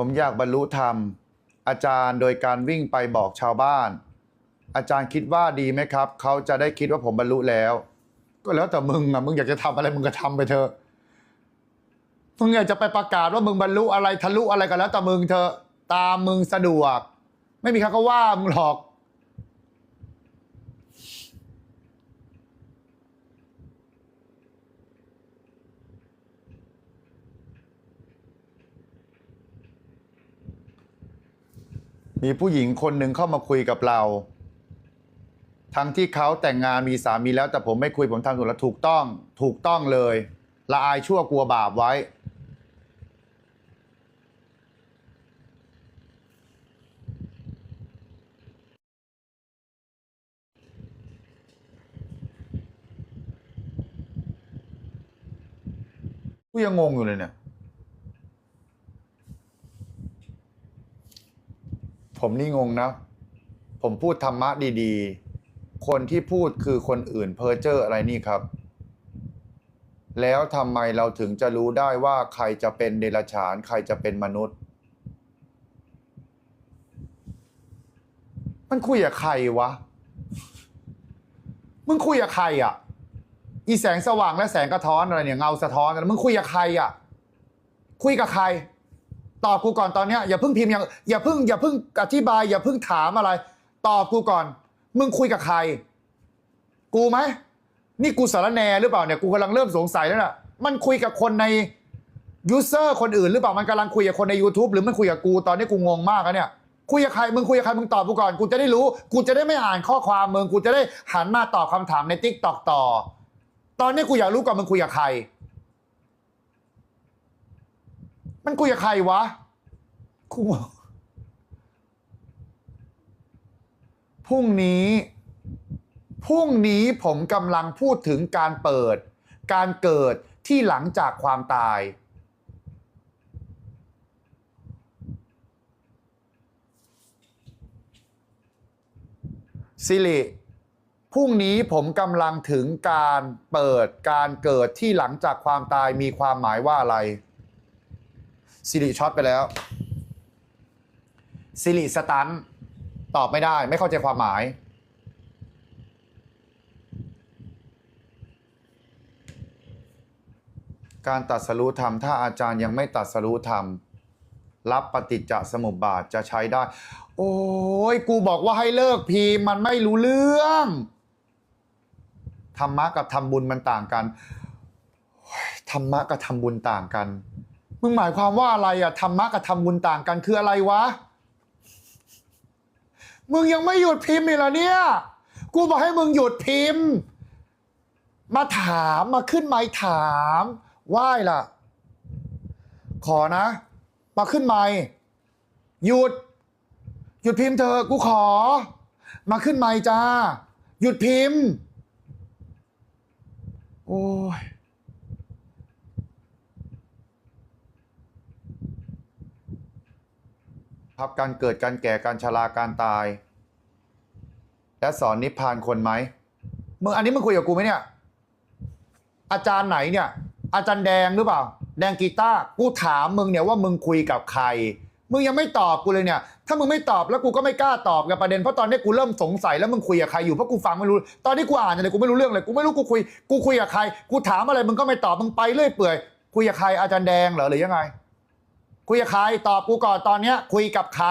ผมอยากบรรลุธรรม อาจารย์โดยการวิ่งไปบอกชาวบ้าน อาจารย์คิดว่าดีไหมครับ เขาจะได้คิดว่าผมบรรลุแล้ว ก็แล้วแต่มึงอะมึงอยากจะทำอะไรมึงก็ทำไปเถอะมึงอยากจะไปประกาศว่ามึงบรรลุอะไรทะลุอะไรก็แล้วแต่มึงเถอะตามมึงสะดวก ไม่มีใครก็ว่ามึงหรอก มีผู้หญิงคนหนึ่งเข้ามาคุยกับเรา ทั้งที่เขาแต่งงานมีสามีแล้ว แต่ผมไม่คุยผมทำถูกแล้วถูกต้อง ถูกต้องเลยละอายชั่วกลัวบาปไว้ กูยังงงอยู่เลยเนี่ย ผมนี่งงนะ ผมพูดธรรมะดีๆ คนที่พูดคือคนอื่นเพ้อเจ้ออะไรนี่ครับ แล้วทำไมเราถึงจะรู้ได้ว่าใครจะเป็นเดรัจฉาน ใครจะเป็นมนุษย์ มันคุยกับใครวะ มึงคุยกับใครอะ อีแสงสว่างและแสงกระท้อนอะไรเนี่ยเงาสะท้อนกันมึงคุยกับใครอะ คุยกับใคร ตอบกูก่อนตอนเนี้ยอย่าเพิ่งพิมพ์อย่าอย่าเพิ่งอย่าเพิ่งอธิบาย อย่าเพิ่งถามอะไร ตอบกูก่อน มึงคุยกับใคร กูไหมนี่กูสารแนหรือเปล่าเนี่ยกูกำลังเริ่มสงสัยแล้วน่ะมันคุยกับคนในยูเซอร์คนอื่นหรือเปล่ามันกำลังคุยกับคนใน YouTube หรือมันคุยกับกูตอนนี้กูงงมากแล้วเนี่ยคุยกับใครมึงคุยกับใครมึงตอบกูก่อนกูจะได้รู้ กูจะได้ไม่อ่านข้อความมึงกูจะได้หันมาตอบคำถามในทิกตอกต่อ ตอนนี้กูอยากรู้ก่อนมึงคุยกับใคร มันคุยกับใครวะกูพรุ่งนี้ พรุ่งนี้ผมกำลังพูดถึงการเปิด การเกิดที่หลังจากความตาย สิริพรุ่งนี้ผมกำลังถึงการเปิดการเกิดที่หลังจากความตายมีความหมายว่าอะไร สิริช็อตไปแล้วสิริสตันตอบไม่ได้ ไม่เข้าใจความหมาย การตัดสรู้ธรรม ถ้าอาจารย์ยังไม่ตัดสรู้ธรรม รับปฏิจจสมุปบาทจะใช้ได้ โอ้ยกูบอกว่าให้เลิกพีมันไม่รู้เรื่องธรรมะกับทำบุญมันต่างกันธรรมะกับทำบุญต่างกัน มึงหมายความว่าอะไรอะธรรมะกับทำบุญต่างกันคืออะไรวะ มึงยังไม่หยุดพิมพ์อีกเหรอเนี่ย กูบอกให้มึงหยุดพิมพ์ มาถามมาขึ้นไมค์ถามไหว้ล่ะ ขอนะ มาขึ้นไมค์หยุด หยุดพิมพ์เธอ กูขอ มาขึ้นไมค์จ้า หยุดพิมพ์ โอ้ย ครับการเกิดการแก่การชราการตาย และสอนนิพพานคนไหมมึงอันนี้มึงคุยกับกูไหมเนี่ย อาจารย์ไหนเนี่ย อาจารย์แดงหรือเปล่า แดงกีตาร์กูถามมึงเนี่ยว่ามึงคุยกับใคร มึงยังไม่ตอบกูเลยเนี่ย ถ้ามึงไม่ตอบแล้วกูก็ไม่กล้าตอบกับประเด็นเพราะตอนนี้กูเริ่มสงสัยแล้วมึงคุยกับใครอยู่เพราะกูฟังไม่รู้ ตอนนี้กูอ่านอะไรกูไม่รู้เรื่องเลยกูไม่รู้กูคุย กูคุยกับใคร กูถามอะไรมึงก็ไม่ตอบมึงไปเรื่อยเปื่อยคุยกับใครอาจารย์แดงเหรอหรือยังไง คุยกับใครตอบกูก่อนตอนเนี้ย คุยกับใคร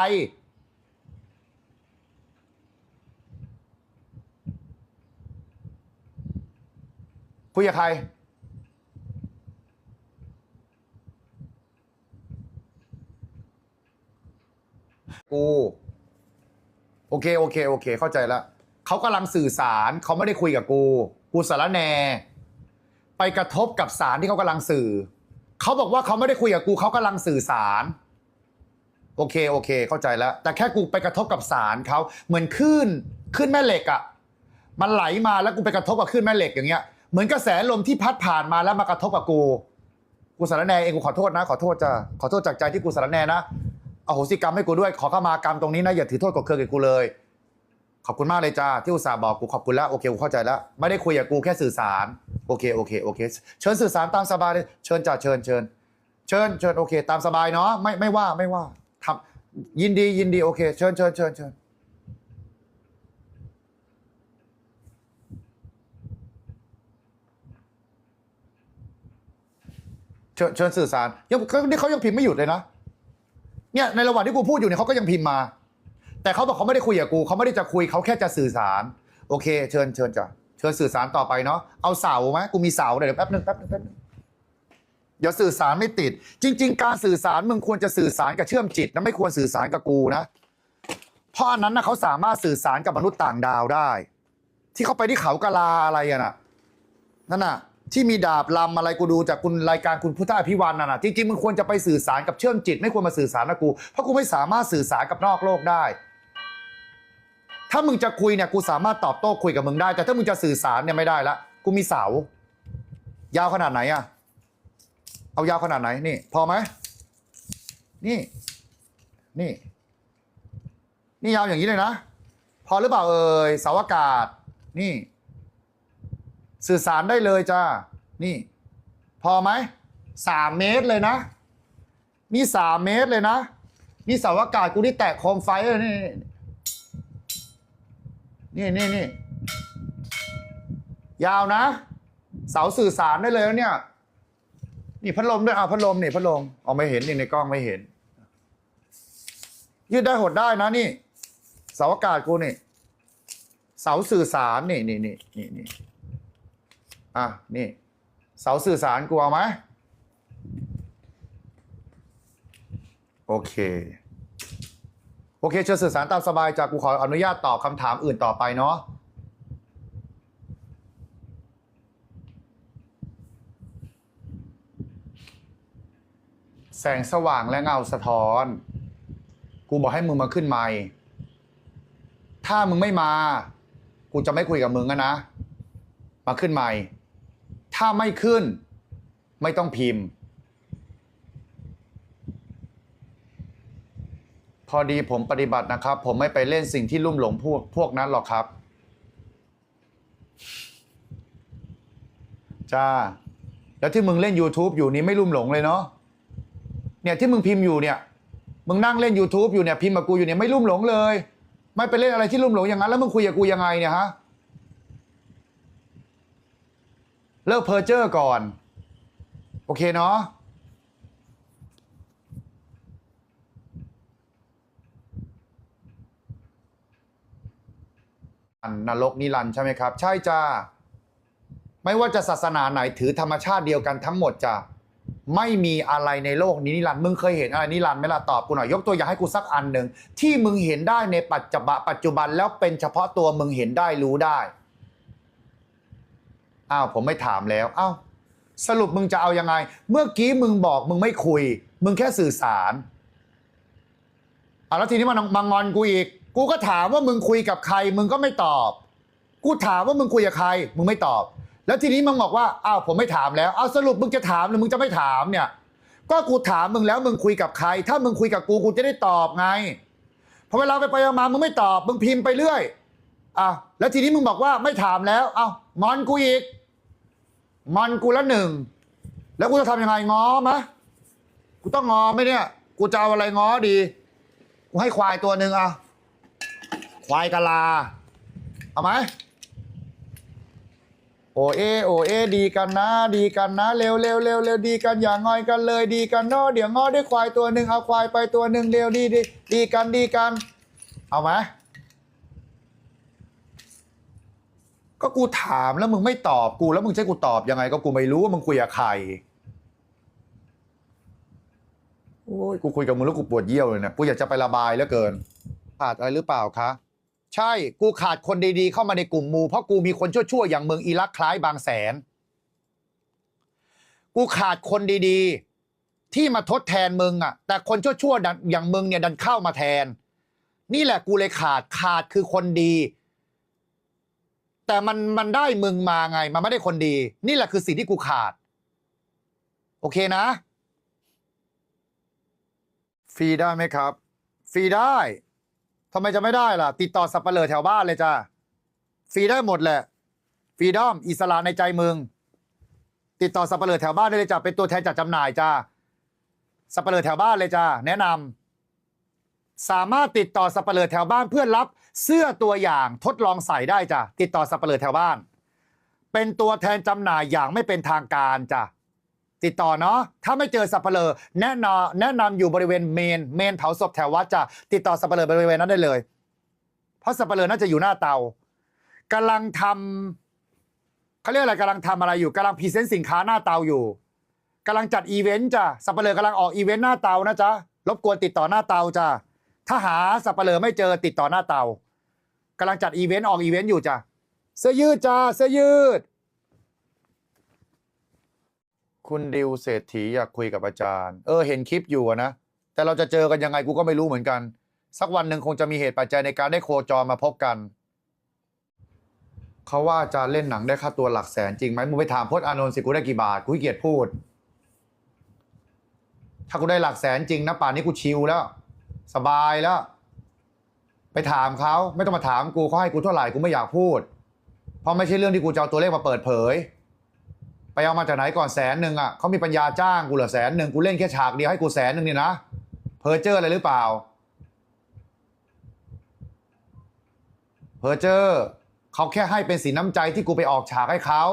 คุยกับใคร กู โอเค โอเค โอเค เข้าใจแล้วเขากำลังสื่อสารเขาไม่ได้คุยกับกู กูสารแหนไปกระทบกับสารที่เขากำลังสื่อ เขาบอกว่าเขาไม่ได้คุยกับกูเขากำลังสื่อสาร โอเคโอเค เข้าใจแล้ว แต่แค่กูไปกระทบกับสารเขาเหมือนคลื่นคลื่นแม่เหล็กอะ่ะมันไหลมาแล้วกูไปกระทบกับคลื่นแม่เหล็กอย่างเงี้ยเหมือนกระแสลมที่พัดผ่านมาแล้วมากระทบกับกูกูสารแนเองกูขอโทษนะ ขอโทษจ้ะขอโทษจากใจที่กูสารแนนะอโหสิกรรมให้กูด้วยขอเข้ามากรรมตรงนี้นะอย่าถือโทษกับเครือกับกูเลย ขอบคุณมากเลยจ้าที่อุตส่าห์บอกกูขอบคุณแล้วโอเคกูเข้าใจแล้วไม่ได้คุยกับกูแค่สื่อสารโอเคโอเคโอเค เชิญสื่อสารตามสบายเลยเชิญจ้าเชิญเชิญเชิญเชิญโอเค ตามสบายเนาะไม่ไม่ว่าไม่ว่าทำยินดียินดีโอเค เชิญเชิญเชิญเชิญเชิญเชิญสื่อสารยังนี่เขายังพิมพ์ไม่หยุดเลยนะเนี่ยในระหว่างที่กูพูดอยู่เนี่ยเขาก็ยังพิมพ์มา แต่เขาบอกเขาไม่ได้คุยกับกูเขาไม่ได้จะคุยเขาแค่จะสื่อสาร โอเค เชิญเชิญจ้ะเชิญสื่อสารต่อไปเนาะเอาเสาไหมกูมีเสาเดี๋ยวแป๊บนึงแป๊บนึงแป๊บนึงอย่าสื่อสารไม่ติด จริง ๆ การสื่อสารมึงควรจะสื่อสารกับเชื่อมจิตนะไม่ควรสื่อสารกับกูนะเพราะอันนั้นนะเขาสามารถสื่อสารกับมนุษย์ต่างดาวได้ ที่เขาไปที่เขากะลาอะไรอะน่ะนั่นน่ะ ที่มีดาบลำอะไรกูดูจากคุณรายการคุณพุทธอภิวันน่ะนะจริงๆมึงควรจะไปสื่อสารกับเชื่อมจิต ไม่ควรมาสื่อสารกับกูเพราะกูไม่สามารถสื่อสารกับนอกโลกได้ ถ้ามึงจะคุยเนี่ยกูสามารถตอบโต้คุยกับมึงได้ แต่ถ้ามึงจะสื่อสารเนี่ยไม่ได้ละกูมีเสายาวขนาดไหนอะเอายาวขนาดไหนนี่ พอไหมนี่ นี่ นี่ยาวอย่างนี้เลยนะ พอหรือเปล่าเอ่ยเสาอากาศ นี่ สื่อสารได้เลยจ้านี่ พอไหมสามเมตรเลยนะนี่สามเมตรเลยนะ นี่เสาอากาศกูนี่แตะโคมไฟเลยนี่ นี่นี่นี่ยาวนะ เสาสื่อสารได้เลยนะเนี่ย นี่พัดลมด้วยอะพัดลมนี่พัดลมเอาไม่เห็นนี่ในกล้องไม่เห็น ยืดได้หดได้นะนี่ เสาอากาศกูนี่ เสาสื่อสารนี่นี่นี่นี่นี่อะนี่ เสาสื่อสารกูเอาไหมโอเค โอเคเชิญสื่อสารตามสบายจากกูขออนุญาตตอบคำถามอื่นต่อไปเนาะแสงสว่างและเงาสะท้อน กูบอกให้มึงมาขึ้นไมค์ถ้ามึงไม่มา กูจะไม่คุยกับมึงนะ มาขึ้นไมค์ถ้าไม่ขึ้น ไม่ต้องพิมพ์ พอดีผมปฏิบัตินะครับ ผมไม่ไปเล่นสิ่งที่ลุ่มหลงพวกพวกนั้นหรอกครับ จ้า แล้วที่มึงเล่น YouTube อยู่นี้ไม่ลุ่มหลงเลยเนาะเนี่ยที่มึงพิมพ์อยู่เนี่ย มึงนั่งเล่น YouTube อยู่เนี่ยพิมพ์กับกูอยู่เนี่ยไม่ลุ่มหลงเลย ไม่ไปเล่นอะไรที่ลุ่มหลงอย่างนั้นแล้วมึงคุยกับกูยังไงเนี่ยฮะเลิกเพอร์เจอร์ก่อน โอเคเนาะ นรกนิรันดร์ใช่ไหมครับ ใช่จ้าไม่ว่าจะศาสนาไหนถือธรรมชาติเดียวกันทั้งหมดจ้ะไม่มีอะไรในโลกนี้นิรันดร์มึงเคยเห็นอะไรนิรันดร์ไหมล่ะตอบกูหน่อยยกตัวอย่างให้กูสักอันหนึ่งที่มึงเห็นได้ในปัจจุบันปัจจุบันแล้วเป็นเฉพาะตัวมึงเห็นได้รู้ได้อ้าวผมไม่ถามแล้วอ้าวสรุปมึงจะเอายังไง เมื่อกี้มึงบอกมึงไม่คุย มึงแค่สื่อสารอะแล้วทีนี้มันมางอนกูอีก กูก็ถามว่ามึงคุยกับใคร มึงก็ไม่ตอบ กูถามว่ามึงคุยกับใคร มึงไม่ตอบ แล้วทีนี้มึงบอกว่าอ้าวผมไม่ถามแล้วเอาสรุปมึงจะถามหรือมึงจะไม่ถามเนี่ย ก็กูถามมึงแล้วมึงคุยกับใคร ถ้ามึงคุยกับกูกูจะได้ตอบไงพอเวลาไปไปมามึงไม่ตอบมึงพิมพ์ไปเรื่อยอะแล้วทีนี้มึงบอกว่าไม่ถามแล้ว เอ้างอนกูอีกงอนกูละหนึ่งแล้วกูจะทำยังไงง้อมะกูต้องงอไหมเนี่ย กูจะเอาอะไรง้อดี กูให้ควายตัวหนึ่งอะ ควายกะลา เอาไหมโอเอโอเอดีกันนะ ดีกันนะ เร็วเร็วเร็วเร็วดีกันอย่างงอยกันเลย ดีกันเนาะเดี๋ยวงอด้วยควายตัวหนึ่งเอาควายไปตัวหนึ่งเร็วดีดีดีกันดีกัน เอาไหมก็กูถามแล้วมึงไม่ตอบกูแล้วมึงจะให้กูตอบยังไง ก็กูไม่รู้ว่ามึงคุยกับใครโอ้ยกูคุยกับมึงแล้วกูปวดเยี่ยวเลยเนะกูอยากจะไประบายเหลือเกินขาดอะไรหรือเปล่าคะ ใช่กูขาดคนดีๆ เข้ามาในกลุ่มมูเพราะกูมีคนชั่วๆอย่างเมืองอิรักคล้ายบางแสน กูขาดคนดีๆ ที่มาทดแทนมึงอะ แต่คนชั่วๆอย่างมึงเนี่ยดันเข้ามาแทน นี่แหละกูเลยขาดขาดคือคนดี แต่มันมันได้มึงมาไง มันไม่ได้คนดี นี่แหละคือสิ่งที่กูขาด โอเคนะ ฟรีได้ไหมครับ ฟรีได้ ทำไมจะไม่ได้ล่ะ ติดต่อสับเปลือแถวบ้านเลยจ้าฟรีได้หมดแหละฟรีดอมอิสระในใจมึง ติดต่อสับเปลือแถวบ้านได้เลยจ้าเป็นตัวแทนจัดจำหน่ายจ้าสับปะเลอแถวบ้านเลยจ้าแนะนำสามารถติดต่อสับปะเลอแถวบ้านเพื่อรับเสื้อตัวอย่างทดลองใส่ได้จ้ะติดต่อสับปะเลอแถวบ้าน เป็นตัวแทนจำหน่ายอย่างไม่เป็นทางการจ้ะ ติดต่อเนาะถ้าไม่เจอสับเปลอแนะนำแนะนำอยู่บริเวณเมนเมนเผาศพแถววัดจ้ะติดต่อสับเปลอบริเวณนั้นได้เลย เพราะสับเปลอน่าจะอยู่หน้าเตากำลังทำเขาเรียกอะไรกำลังทำอะไรอยู่กำลังพรีเซนต์สินค้าหน้าเตาอยู่กำลังจัดอีเวนต์จ้ะสับเปลอกำลังออกอีเวนต์หน้าเตานะจ๊ะรบกวนติดต่อหน้าเตาจ้ะถ้าหาสับเปลอไม่เจอติดต่อหน้าเตากำลังจัดอีเวนต์ออกอีเวนต์อยู่จ้ะเสื้อยืดจ้าเสื้อยืด คุณดิวเศรษฐีอยากคุยกับอาจารย์ เออเห็นคลิปอยู่นะ แต่เราจะเจอกันยังไงกูก็ไม่รู้เหมือนกัน สักวันหนึ่งคงจะมีเหตุปัจจัยในการได้โคจรมาพบกัน เขาว่าอาจารย์เล่นหนังได้ค่าตัวหลักแสนจริงไหมมึงไปถามพจน์อานนท์สิกูได้กี่บาทกูเกียจพูด ถ้ากูได้หลักแสนจริงนะป่านนี้กูชิลแล้ว สบายแล้ว ไปถามเขาไม่ต้องมาถามกูเขาให้กูเท่าไหร่กูไม่อยากพูด เพราะไม่ใช่เรื่องที่กูจะเอาตัวเลขมาเปิดเผย ไปเอามาจากไหนก่อนแสนหนึ่งอะเขามีปัญญาจ้างกูเหรอแสนหนึ่งกูเล่นแค่ฉากเดียวให้กูแสนหนึ่งนี่นะเพอเจอร์อะไรหรือเปล่าเพอเจอร์เขาแค่ให้เป็นสีน้ำใจที่กูไปออกฉากให้เขา